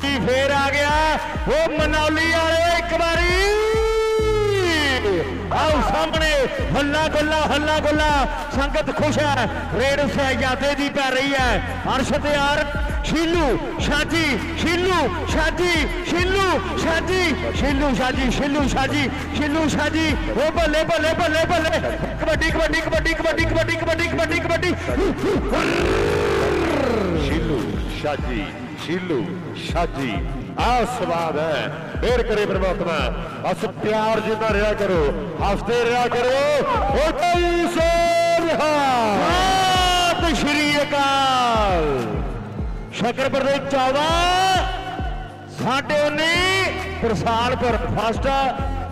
ਕੀ ਫੇਰ ਆ ਗਿਆ ਉਹ ਮਨੌਲੀ ਵਾਲੇ ਇੱਕ ਵਾਰੀ। ਸਾਹਮਣੇ ਹੱਲਾ ਗੁੱਲਾ ਹੱਲਾ ਗੁੱਲਾ। ਸੰਗਤ ਖੁਸ਼ ਹੈ, ਰੇਡ ਸਹਿਜਾਦੇ ਦੀ ਪੈ ਰਹੀ ਹੈ। ਅਰਸ਼ ਤਿਆਰ ਸ਼ੀਲੂ, ਸ਼ਾਜੀ ਸ਼ੀਲੂ ਸ਼ਾਜੀ ਸ਼ੀਲੂ ਸ਼ਾਜੀ ਸ਼ੀਲੂ ਸ਼ਾਜੀ ਸ਼ੀਲੂ ਸ਼ਾਜੀ ਸ਼ੀਲੂ, ਸ਼ਾਜੀ। ਉਹ ਬੱਲੇ ਬੱਲੇ ਬੱਲੇ ਬੱਲੇ। ਕਬੱਡੀ ਕਬੱਡੀ ਕਬੱਡੀ ਕਬੱਡੀ ਕਬੱਡੀ ਕਬੱਡੀ ਕਬੱਡੀ ਕਬੱਡੀ। ਸ਼ੀਲੂ, ਸ਼ਾਜੀ ਸ਼ੀਲੂ, ਸ਼ਾਜੀ। ਆ ਸਵਾਦ ਹੈ। ਫੇਰ ਕਰੇ ਪ੍ਰਮਾਤਮਾ। ਬਸ ਪਿਆਰ ਜਿੰਨਾ ਰਿਹਾ ਕਰੋ ਹੱਸਦੇ ਰਿਹਾ ਕਰੋ। ਓ ਕੋਈ ਸੋਨਹਾ ਸਤਿ ਸ਼੍ਰੀ ਅਕਾਲ। ਸ਼ਕਰਪੁਰ ਦੇ 14 ਸਾਡੇ 19 ਪ੍ਰਸਾਲਪੁਰ ਫਸਟ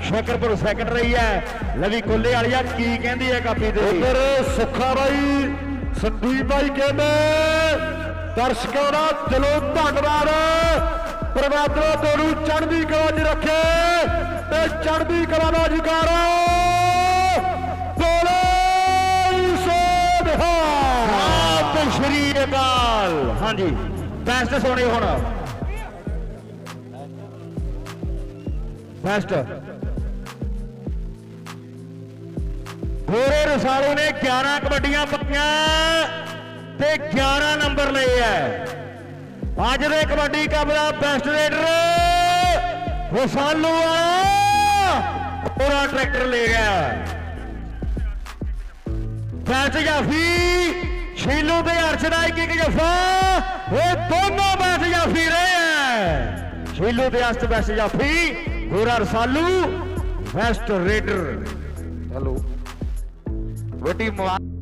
ਸ਼ਕਰਪੁਰ ਸੈਕੰਡ ਰਹੀ ਹੈ। ਲਵੀ ਕੋਲੇ ਵਾਲੀਆ, ਕੀ ਕਹਿੰਦੀ ਹੈ ਕਾਪੀ ਤੇ? ਉਧਰ ਸੁੱਖਾ ਬਾਈ, ਸੰਦੀਪ ਬਾਈ ਕਹਿੰਦੇ, ਦਰਸ਼ਕਾਂ ਦਾ ਦਿਲੋਂ ਧੰਨਵਾਦ। ਪਰਮਾਤਮਾ ਤੁਹਾਨੂੰ ਚੜ੍ਹਦੀ ਕਲਾ 'ਚ ਰੱਖੇ ਤੇ ਚੜ੍ਹਦੀ ਕਲਾ ਦਾ ਜੁਕਾਰਾ ਬੋਲੇ ਸੋਨਹਾ ਸਤਿ ਸ਼੍ਰੀ ਅਕਾਲ। ਹਾਂਜੀ ਬੈਸਟ ਸੋਣੇ ਹੁਣ। ਬੈਸਟ ਗੋਰੇ ਰਸਾਲੂ ਨੇ 11 ਕਬੱਡੀਆਂ ਪੱਕੀਆਂ ਤੇ 11 ਨੰਬਰ ਲਏ ਐ। ਅੱਜ ਦੇ ਕਬੱਡੀ ਕੱਪ ਦਾ ਬੈਸਟ ਰੇਡਰ ਰਸਾਲੂ ਆ ਪੂਰਾ ਟਰੈਕਟਰ ਲੈ ਗਿਆ। ਬੈਸਟ ਜਾਫੀ ਸ਼ੀਲੂ ਤੇ ਅਰਸ਼ ਦਾ ਇੱਕ ਇੱਕ ਜਫਾ। ਇਹ ਦੋਨੋਂ ਬੈਸਟ ਜਾਫੀ ਰਹੇ ਐ ਸ਼ੀਲੂ ਤੇ ਅਰਸ਼ ਬੈਸਟ ਜਾਫੀ Gora Rasalu best raider hello. ਵੱਡੀ ਮੁਬਾਰਕ।